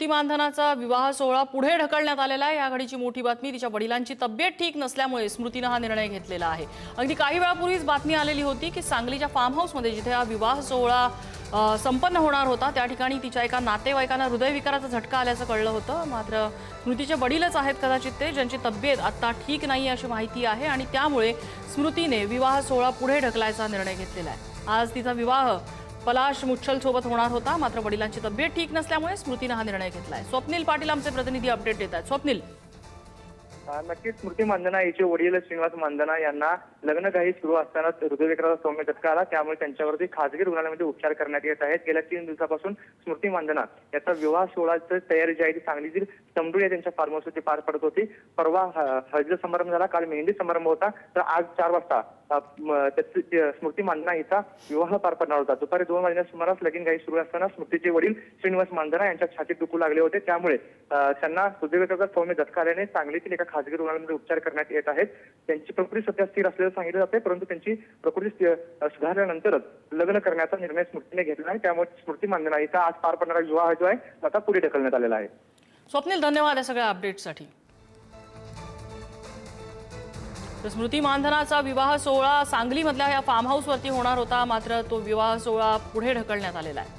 स्मृती मानधनाचा विवाह सोहळा पुढे ढकलण्यात आलेला आहे. या घडीची मोठी बातमी तिच्या वडिलांची तब्येत ठीक नसल्यामुळे स्मृतीनं हा निर्णय घेतलेला आहे. अगदी काही वेळापूर्वीच बातमी आलेली होती की सांगलीच्या फार्म हाऊसमध्ये जिथे हा विवाह सोहळा संपन्न होणार होता त्या ठिकाणी तिच्या एका नातेवाईकांना हृदयविकाराचा झटका आल्याचं कळलं होतं. मात्र स्मृतीचे वडीलच आहेत कदाचित ते ज्यांची तब्येत आत्ता ठीक नाही अशी माहिती आहे आणि त्यामुळे स्मृतीने विवाह सोहळा पुढे ढकलायचा निर्णय घेतलेला आहे. आज तिचा विवाह पलाश मुच्छल सोबत होणार होता मात्र वडिलांची तब्येत ठीक नसल्यामुळे स्मृतीनं हा निर्णय घेतलाय. स्वप्नील पाटील आमचे प्रतिनिधी अपडेट देत आहेत. स्वप्नील. नक्कीच स्मृती मानधना याचे वडील श्रीनिवास मानधना यांना लग्नघाई सुरू असताना हृदयविकाराचा सौम्य धक्का आला. त्यामुळे त्यांच्यावरती खासगी रुग्णालयामध्ये उपचार करण्यात येत आहेत. गेल्या तीन दिवसापासून स्मृती मानधना याचा विवाह सोहळाची तयारी जी आहे ती सांगलीतील समडू या त्यांच्या फार्म पार पडत होती. परवा ह- हळदी समारंभ झाला. काल मेहंदी समारंभ होता. तर आज चार वाजता त्याची- स्मृती मानधना हिचा विवाह पार पडणार होता. दुपारी दोन वाजण्या सुमारास लगीन घाई सुरू असताना स्मृतीचे वडील श्रीनिवास मानधना यांच्या छातीत दुखू लागले होते. त्यामुळे त्यांना हृदयविकाचा सौम्य झटका आल्याने सांगलीतील एका खासगी रुग्णालयामध्ये उपचार करण्यात येत आहेत. त्यांची प्रकृती सध्या स्थिर असल्याचं सांगितलं जाते परंतु त्यांची प्रकृती सुधारल्यानंतरच लग्न करण्याचा निर्णय स्मृतीने घेतला आहे. त्यामुळे स्मृती मानधना हिचा आज पार पडणारा विवाह जो आहे आता पुढे ढकलण्यात आलेला आहे. स्वप्नील धन्यवाद या सगळ्या अपडेटसाठी तर स्मृती मानधनाचा विवाह सोहळा सांगलीमधल्या या फार्म हाऊसवरती होणार होता मात्र तो विवाह सोहळा पुढे ढकलण्यात आलेला आहे